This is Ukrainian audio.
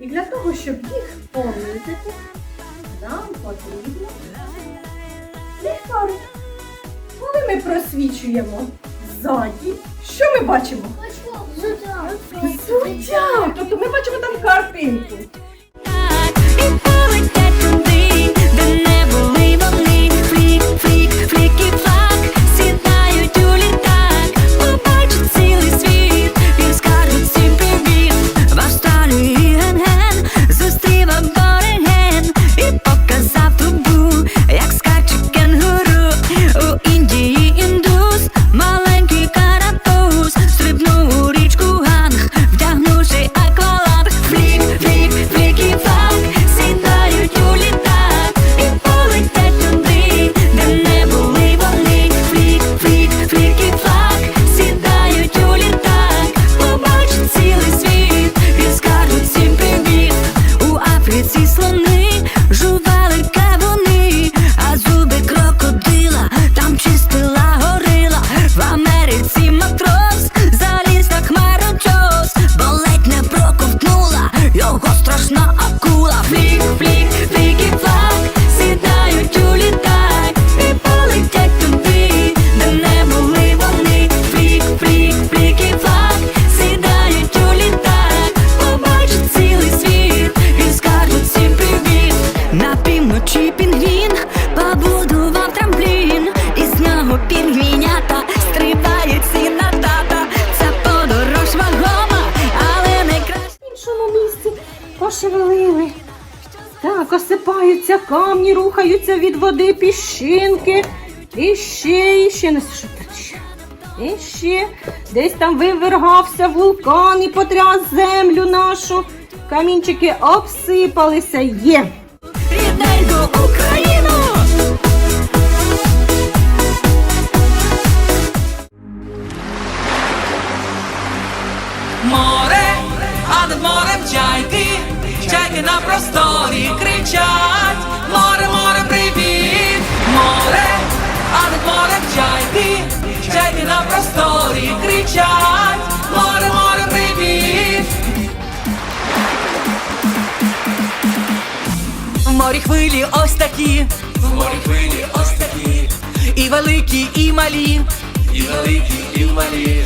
І для того, щоб їх помітити, нам потрібно ліхтарик. Коли ми просвічуємо ззаді, що ми бачимо? Суття! Тобто ми бачимо там картинку. Пошевелили. Так, осипаються камні, рухаються від води піщинки. І ще, і ще не. І ще десь там вивергався вулкан і потряс землю нашу. Камінчики обсипалися. Є. Рідненьку Україну! Море, а над морем чайки, чайки на просторі кричать. Море, море, привіт, море, а над морем чайки, чайки на просторі кричать. Море, море, привіт. В морі хвилі ось такі, в морі хвилі ось такі, і великі, і малі, і великі, і малі.